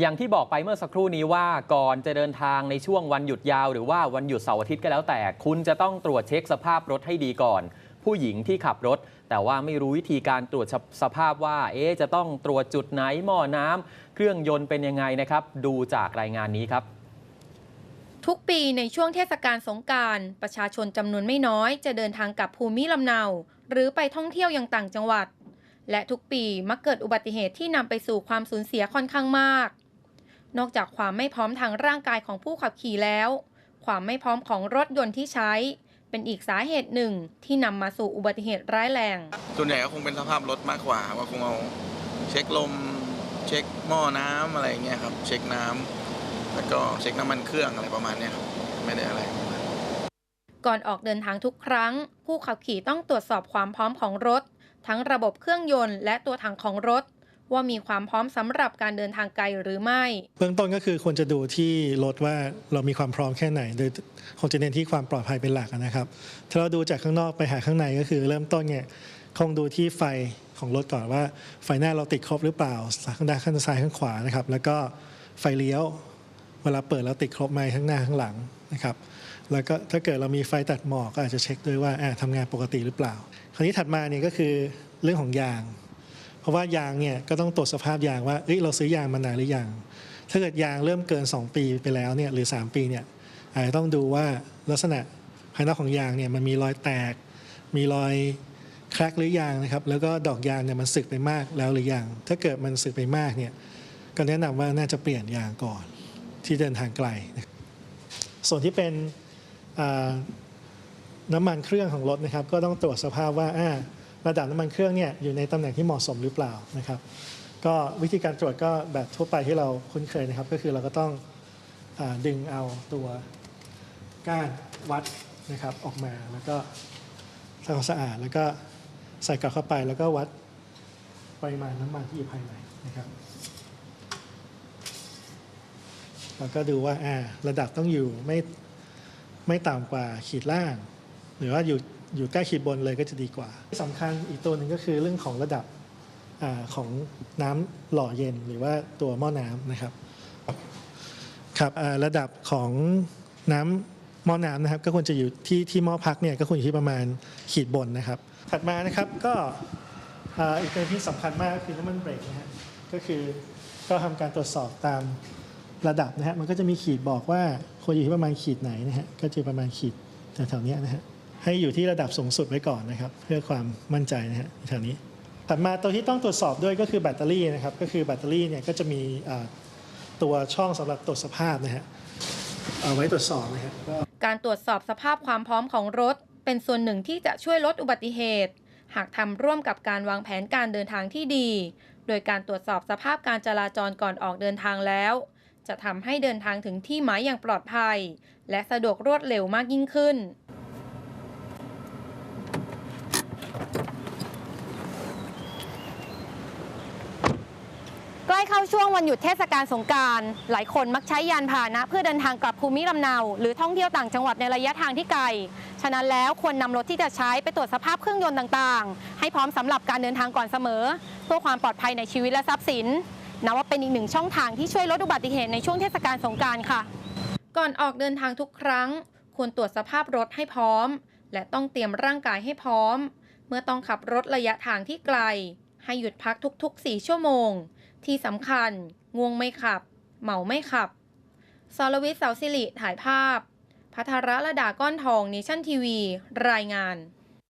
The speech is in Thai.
อย่างที่บอกไปเมื่อสักครู่นี้ว่าก่อนจะเดินทางในช่วงวันหยุดยาว หรือว่าวันหยุดเสาร์อาทิตย์ก็แล้วแต่ คุณจะต้องตรวจเช็คสภาพรถให้ดีก่อน ผู้หญิงที่ขับรถ แต่ว่าไม่รู้วิธีการตรวจสภาพว่า เอ๊จะต้องตรวจจุดไหนหม้อน้ำเครื่องยนต์เป็นยังไงนะครับ ดูจากรายงานนี้ครับทุกปีในช่วงเทศกาลสงการประชาชนจำนวนไม่น้อย จะเดินทางกลับภูมิลำเนา หรือไปท่องเที่ยวยังต่างจังหวัด และทุกปีมักเกิดอุบัติเหตุที่นำไปสู่ความสูญเสียค่อนข้างมาก นอกจากความไม่พร้อมทางร่างกายของผู้ขับขี่แล้ว ความไม่พร้อมของรถยนต์ที่ใช้ เป็นอีกสาเหตุหนึ่งที่นำมาสู่อุบัติเหตุร้ายแรง ส่วนใหญ่ก็คงเป็นสภาพรถมากกว่า ว่าคงเอาเช็คลม เช็คหม้อน้ำอะไรอย่างเงี้ยครับ เช็คน้ำแล้วก็เช็คน้ำมันเครื่องอะไรประมาณเนี้ยครับไม่ได้อะไร ก่อนออกเดินทางทุกครั้ง ผู้ขับขี่ต้องตรวจสอบความพร้อมของรถ ทั้งระบบเครื่องยนต์และตัวถังของรถ ว่ามีความพร้อมสำหรับการเดินทางไกลหรือไม่ เบื้องต้นก็คือควรจะดูที่รถว่าเรามีความพร้อมแค่ไหน โดยคงจะเน้นที่ความปลอดภัยเป็นหลักนะครับ ถ้าเราดูจากข้างนอกไปหาข้างในก็คือ เริ่มต้นเนี่ยคงดูที่ไฟของรถก่อนว่า ไฟหน้าเราติดครบหรือเปล่าข้างหน้าข้างซ้ายข้างขวานะครับ แล้วก็ไฟเลี้ยว เวลาเปิดแล้วติดครบไหมข้างหน้าข้างหลังนะครับแล้วก็ถ้าเกิดเรามีไฟตัดหมอกก็อาจจะเช็คด้วยว่าอ่าทำงานปกติหรือเปล่า คราวนี้ถัดมาเนี่ยก็คือเรื่องของยาง เพราะว่ายางเนี่ยก็ต้องตรวจสภาพยางว่าเอ้ยเราซื้อยางมานานหรือยัง ถ้าเกิดยางเริ่มเกิน 2 ปีไปแล้วเนี่ยหรือ 3 ปีเนี่ยอาจจะต้องดูว่าลักษณะภายนอกของยางเนี่ยมันมีรอยแตก มีรอยแครกหรือยังนะครับ แล้วก็ดอกยางเนี่ยมันสึกไปมากแล้วหรือยังถ้าเกิดมันสึกไปมากเนี่ยก็แนะนำว่าน่าจะเปลี่ยนยางก่อนที่เดินทางไกล ส่วนที่เป็นน้ำมันเครื่องของรถนะครับ ก็ต้องตรวจสภาพว่าอ่า ระดับน้ำมันเครื่องเนี่ยอยู่ในตำแหน่งที่เหมาะสมหรือเปล่านะครับ ก็วิธีการตรวจก็แบบทั่วไปที่เราคุ้นเคยนะครับ ก็คือเราก็ต้องอดึงเอาตัวก้านวัดนะครับออกมาแล้วก็ทำความสะอาดแล้วก็ใส่กลับเข้าไปแล้วก็วัดปริมาณน้ำมันที่อยู่ภายในนะครับแล้วก็ดูว่าอ่าระดับต้องอยู่ไม่ไม่ต่ำกว่าขีดล่าง หรือว่าอยู่ อยู่ใกล้ขีดบนเลยก็จะดีกว่าที่สำคัญอีกตัวหนึ่งก็คือเรื่องของระดับอของน้ำหล่อเย็นหรือว่าตัวหม้อน้ำนะครับครับระดับของน้ำหม้อน้ำนะครับ ก็ควรจะอยู่ที่ที่หม้อพักเนี่ยก็ควรอยู่ที่ประมาณขีดบนนะครับ ถัดมานะครับก็อีกตัวที่สำคัญมากคือน้ำมันเบรกนะฮะก็คือก็ทำการตรวจสอบตามระดับนะฮะมันก็จะมีขีดบอกว่าควรอยู่ที่ประมาณขีดไหนนะฮะก็จะประมาณขีดแถวๆนี้นะฮะ ให้อยู่ที่ระดับสูงสุดไว้ก่อนนะครับ เพื่อความมั่นใจนะฮะแถวนี้ ถัดมาตัวที่ต้องตรวจสอบด้วยก็คือแบตเตอรี่นะครับ ก็คือแบตเตอรี่เนี่ยก็จะมีตัวช่องสำหรับตรวจสภาพนะฮะเอาไว้ตรวจสอบนะครับการตรวจสอบสภาพความพร้อมของรถ เป็นส่วนหนึ่งที่จะช่วยลดอุบัติเหตุ หากทำร่วมกับการวางแผนการเดินทางที่ดี โดยการตรวจสอบสภาพการจราจรก่อนออกเดินทางแล้ว จะทำให้เดินทางถึงที่หมายอย่างปลอดภัย และสะดวกรวดเร็วมากยิ่งขึ้น ใกล้เข้าช่วงวันหยุดเทศกาลสงการหลายคนมักใช้ยานพาหนะ เพื่อเดินทางกลับภูมิลำเนา หรือท่องเที่ยวต่างจังหวัดในระยะทางที่ไกล ฉะนั้นแล้วควรนำรถที่จะใช้ไปตรวจสภาพเครื่องยนต์ต่างๆ ให้พร้อมสำหรับการเดินทางก่อนเสมอ เพื่อความปลอดภัยในชีวิตและทรัพย์สินนับว่าเป็นอีกหนึ่งช่องทางที่ช่วยลดอุบัติเหตุในช่วงเทศกาลสงการค่ะ ก่อนออกเดินทางทุกครั้ง ควรตรวจสภาพรถให้พร้อม และต้องเตรียมร่างกายให้พร้อม เมื่อต้องขับรถระยะทางที่ไกล ให้หยุดพักทุกๆ 4 ชั่วโมง ที่สำคัญง่วงไม่ขับเมาไม่ขับสรวิทย์เสาสิริถ่ายภาพพัทรระดาก้อนทองเนชั่นทีวี รายงาน